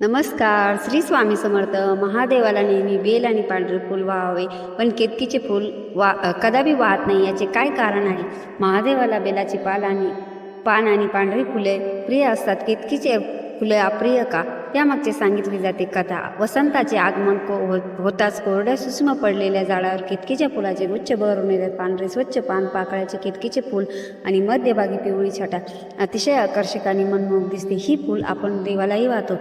नमस्कार श्री स्वामी समर्थ. महादेवाला नेहमी बेल आणि पांढरे फूल वाहावे. पण केतकीचे फूल वा अ, कदापि वाहत नाही याचे काय कारण आहे? महादेवाला बेलाची पाल आणि पान आणि पांढरी फुले प्रिय असतात. केतकीचे फुले अप्रिय का? त्यामागचे सांगितली जाते कथा. वसंताचे आगमन को हो होताच कोरड्या सूक्ष्म पडलेल्या झाडावर केतकीच्या फुलाचे उच्च बहरून येतात पांढरे स्वच्छ पान पाकळ्याचे केतकीचे फूल आणि मध्यभागी पिवळी छटा. अतिशय आकर्षक आणि मनमोहक दिसते. ही फूल आपण देवालाही वाहतो.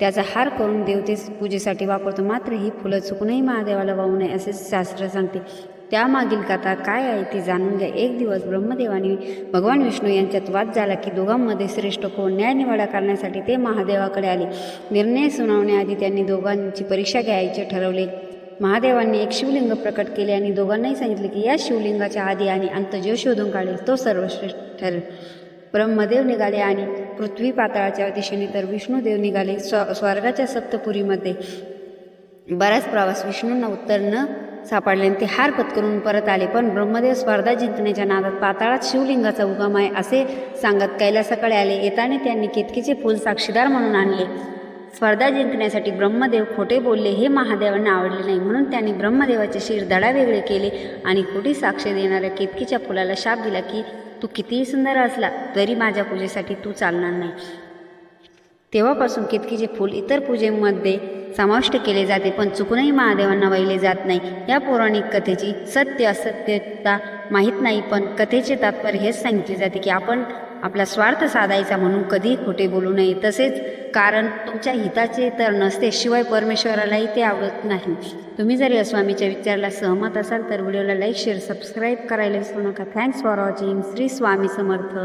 त्याचा हार करून देवतेस पूजेसाठी वापरतो. मात्र ही फुलं चुकूनही महादेवाला वाहू नये असे शास्त्र सांगते. त्यामागील कथा काय आहे ती जाणून घ्या. एक दिवस ब्रह्मदेव आणि भगवान विष्णू यांच्यात वाद झाला की दोघांमध्ये श्रेष्ठ कोण? न्यायनिवाडा करण्यासाठी ते महादेवाकडे आले. निर्णय सुनावण्याआधी त्यांनी दोघांची परीक्षा घ्यायचे ठरवले. महादेवांनी एक शिवलिंग प्रकट केले आणि दोघांनाही सांगितले की या शिवलिंगाच्या आधी आणि अंत जो शोधून काढेल तो सर्वश्रेष्ठ ठरेल. ब्रह्मदेव निघाले आणि पृथ्वी पाताळाच्या दिशेने तर विष्णुदेव निघाले स्व स्वर्गाच्या सप्तपुरीमध्ये. बराच प्रवास विष्णूंना उत्तर न सापडले आणि ते हार पत्करून परत आले. पण ब्रह्मदेव स्पर्धा जिंकण्याच्या नादात पाताळात शिवलिंगाचा उगम आहे असे सांगत कैलासाकडे आले. येताना त्यांनी केतकीचे फूल साक्षीदार म्हणून आणले. स्पर्धा जिंकण्यासाठी ब्रह्मदेव खोटे बोलले हे महादेवांना आवडले नाही. म्हणून त्यांनी ब्रह्मदेवाचे शिर धडा वेगळे केले आणि खोटी साक्ष देणाऱ्या केतकीच्या फुलाला शाप दिला की तू कितीही सुंदर असला तरी माझ्या पूजेसाठी तू चालणार नाही. तेव्हापासून केतकीचे फूल इतर पूजेमध्ये समाविष्ट केले जाते पण चुकूनही महादेवांना वाहिले जात नाही. या पौराणिक कथेची सत्य असत्यता माहीत नाही पण कथेचे तात्पर्य हेच सांगितले जाते की आपण आपला स्वार्थ साधायचा म्हणून कधीही खोटे बोलू नये. तसेच कारण तुमच्या हिताचे तर नसते शिवाय परमेश्वरालाही ते आवडत नाही. तुम्ही जर या स्वामीच्या विचाराला सहमत असाल तर व्हिडिओला लाईक शेअर सबस्क्राईब करायला विसरू नका. Thanks for watching Shri Swami Samarth.